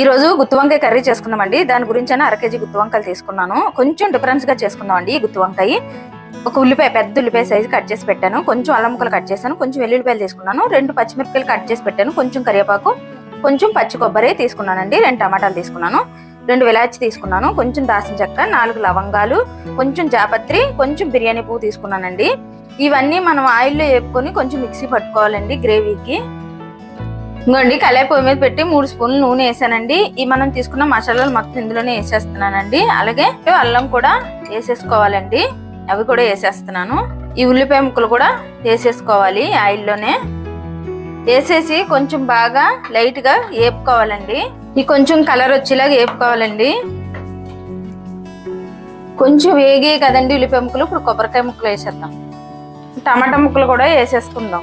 ఈరోజు గుత్తి వంకాయ కర్రీ చేసుకుందామండి. దాని గురించి అర కేజీ గుత్తి వంకాయలు తీసుకున్నాను. కొంచెం డిఫరెన్స్గా చేసుకుందామండి ఈ గుత్తి వంకాయ. ఒక ఉల్లిపాయ పెద్ద ఉల్లిపాయ సైజు కట్ చేసి పెట్టాను. కొంచెం అల్లం ముక్కలు కట్ చేశాను. కొంచెం వెల్లుల్లిపాయలు తీసుకున్నాను. రెండు పచ్చిమిరపకాయలు కట్ చేసి పెట్టాను. కొంచెం కరివేపాకు కొంచెం పచ్చి కొబ్బరి తీసుకున్నానండి. రెండు టమాటాలు తీసుకున్నాను. రెండు విలాచి తీసుకున్నాను. కొంచెం దాసిన చెక్క నాలుగు లవంగాలు కొంచెం జాపత్రి కొంచెం బిర్యానీ పువ్వు తీసుకున్నానండి. ఇవన్నీ మనం ఆయిల్లో వేపుకొని కొంచెం మిక్సీ పట్టుకోవాలండి గ్రేవీకి. ఇంకోండి కళాయి పొయ్యి మీద పెట్టి మూడు స్పూన్లు నూనె వేసానండి. ఈ మనం తీసుకున్న మసాలాలు మొత్తం ఇందులోనే వేసేస్తున్నానండి. అలాగే అల్లం కూడా వేసేసుకోవాలండి. అవి కూడా వేసేస్తున్నాను. ఈ ఉల్లిపాయ ముక్కలు కూడా వేసేసుకోవాలి ఆయిల్లోనే. వేసేసి కొంచెం బాగా లైట్గా వేపుకోవాలండి ఈ కొంచెం కలర్ వచ్చేలాగా వేపుకోవాలండి కొంచెం వేగే కదండి ఉల్లిపాయ ముక్కలు. ఇప్పుడు కొబ్బరికాయ ముక్కలు వేసేద్దాం. టమాటా ముక్కలు కూడా వేసేసుకుందాం.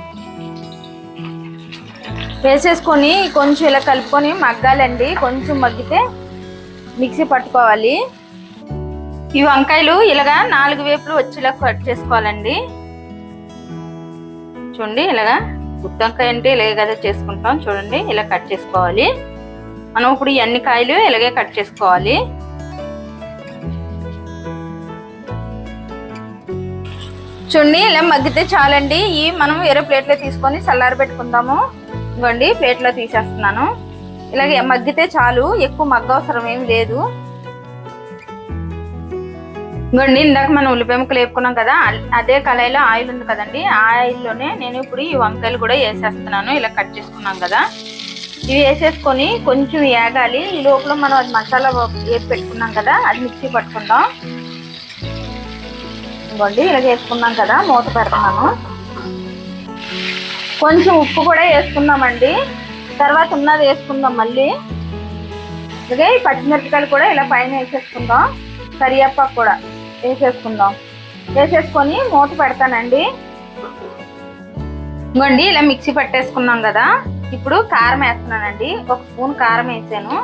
వేసేసుకొని కొంచెం ఇలా కలుపుకొని మగ్గాలండి. కొంచెం మగ్గితే మిక్సీ పట్టుకోవాలి. ఈ వంకాయలు ఇలాగా నాలుగు వేపులు వచ్చేలా కట్ చేసుకోవాలండి. చూడండి ఇలాగా గుత్తి వంకాయ అంటే ఇలాగే కదా చేసుకుంటాం. చూడండి ఇలా కట్ చేసుకోవాలి. మనం ఇప్పుడు ఇవన్నీ కాయలు ఇలాగే కట్ చేసుకోవాలి. చూడండి ఇలా మగ్గితే చాలండి. ఈ మనం వేరే ప్లేట్లో తీసుకొని చల్లారి పెట్టుకుందాము ఇవ్వండి ప్లేట్లో తీసేస్తున్నాను. ఇలాగే మగ్గితే చాలు ఎక్కువ మగ్గ అవసరం ఏమి లేదు. ఇవ్వండి ఇందాక మనం ఉల్లిపాయ ముక్కలు వేపుకున్నాం కదా అదే కళాయిలో ఆయిల్ ఉంది కదండి ఆ ఆయిల్లోనే నేను ఇప్పుడు ఈ వంకాయలు కూడా వేసేస్తున్నాను ఇలా కట్ చేసుకున్నాం కదా. ఇవి వేసేసుకొని కొంచెం వేగాలి. ఈ లోపల మనం అది మసాలా వేసి పెట్టుకున్నాం కదా అది మిక్సీ పట్టుకుందాం. ఇవ్వండి ఇలా వేసుకున్నాం కదా మూత పెడుతున్నాను. కొంచెం ఉప్పు కూడా వేసుకుందామండి. తర్వాత ఉన్నది వేసుకుందాం మళ్ళీ. అలాగే ఈ పచ్చిమిరపకాయలు కూడా ఇలా పైన వేసేసుకుందాం. కరివేపాకు కూడా వేసేసుకుందాం. వేసేసుకొని మూత పెడతానండి. ఇంకోండి ఇలా మిక్సీ పట్టేసుకున్నాం కదా. ఇప్పుడు కారం వేస్తున్నానండి. ఒక స్పూన్ కారం వేసాను.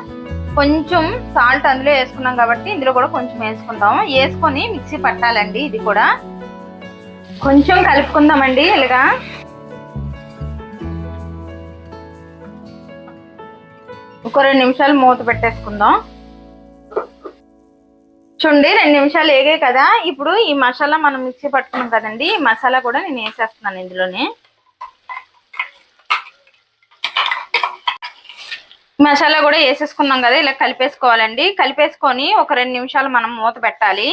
కొంచెం సాల్ట్ అందులో వేసుకున్నాం కాబట్టి ఇందులో కూడా కొంచెం వేసుకుందాం. వేసుకొని మిక్సీ పట్టాలండి ఇది కూడా. కొంచెం కలుపుకుందామండి ఇలాగా. ఒక రెండు నిమిషాలు మూత పెట్టేసుకుందాం. చూడండి రెండు నిమిషాలు ఏగే కదా. ఇప్పుడు ఈ మసాలా మనం మిక్సీ పట్టుకున్నాం కదండి ఈ మసాలా కూడా నేను వేసేస్తున్నాను ఇందులోనే. మసాలా కూడా వేసేసుకున్నాం కదా ఇలా కలిపేసుకోవాలండి. కలిపేసుకొని ఒక రెండు నిమిషాలు మనం మూత పెట్టాలి.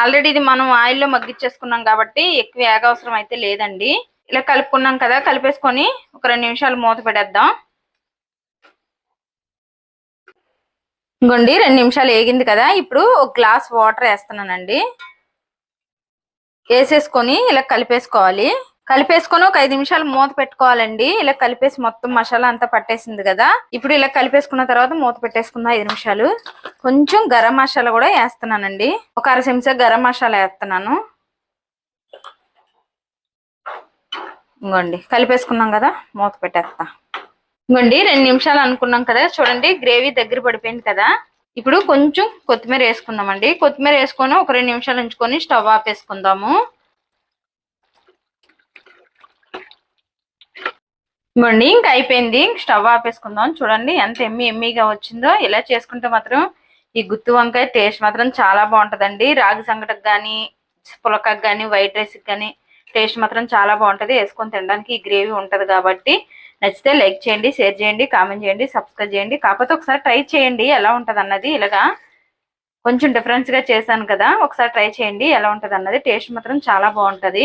ఆల్రెడీ ఇది మనం ఆయిల్లో మగ్గిచ్చేసుకున్నాం కాబట్టి ఎక్కువ ఏగ అవసరం అయితే లేదండి. ఇలా కలుపుకున్నాం కదా కలిపేసుకొని ఒక రెండు నిమిషాలు మూత పెట్టేద్దాం. ఇంకోండి రెండు నిమిషాలు వేగింది కదా. ఇప్పుడు ఒక గ్లాస్ వాటర్ వేస్తున్నానండి. వేసేసుకొని ఇలా కలిపేసుకోవాలి. కలిపేసుకొని ఒక ఐదు నిమిషాలు మూత పెట్టుకోవాలండి. ఇలా కలిపేసి మొత్తం మసాలా అంతా పట్టేసింది కదా. ఇప్పుడు ఇలా కలిపేసుకున్న తర్వాత మూత పెట్టేసుకుందాం ఐదు నిమిషాలు. కొంచెం గరం మసాలా కూడా వేస్తున్నానండి. ఒక అర చెంచా గరం మసాలా వేస్తున్నాను. ఇంకోండి కలిపేసుకున్నాం కదా మూత పెట్టేస్తా. ఇంకోండి రెండు నిమిషాలు అనుకున్నాం కదా చూడండి గ్రేవీ దగ్గర పడిపోయింది కదా. ఇప్పుడు కొంచెం కొత్తిమీర వేసుకుందామండి. కొత్తిమీర వేసుకొని ఒక రెండు నిమిషాలు ఉంచుకొని స్టవ్ ఆపేసుకుందాము. ఇవ్వండి ఇంకా అయిపోయింది. స్టవ్ ఆపేసుకుందాం. చూడండి ఎంత ఎమ్మి ఎమ్మిగా వచ్చిందో. ఇలా చేసుకుంటే మాత్రం ఈ గుత్తి వంకాయ టేస్ట్ మాత్రం చాలా బాగుంటదండి. రాగి సంగటకు కానీ పులకకు కానీ వైట్ రైస్కి కానీ టేస్ట్ మాత్రం చాలా బాగుంటది. వేసుకొని తినడానికి ఈ గ్రేవీ ఉంటది కాబట్టి. నచ్చితే లైక్ చేయండి షేర్ చేయండి కామెంట్ చేయండి సబ్స్క్రైబ్ చేయండి. కాకపోతే ఒకసారి ట్రై చేయండి ఎలా ఉంటది అన్నది. ఇలాగా కొంచెం డిఫరెన్స్గా చేశాను కదా ఒకసారి ట్రై చేయండి ఎలా ఉంటది అన్నది. టేస్ట్ మాత్రం చాలా బాగుంటది.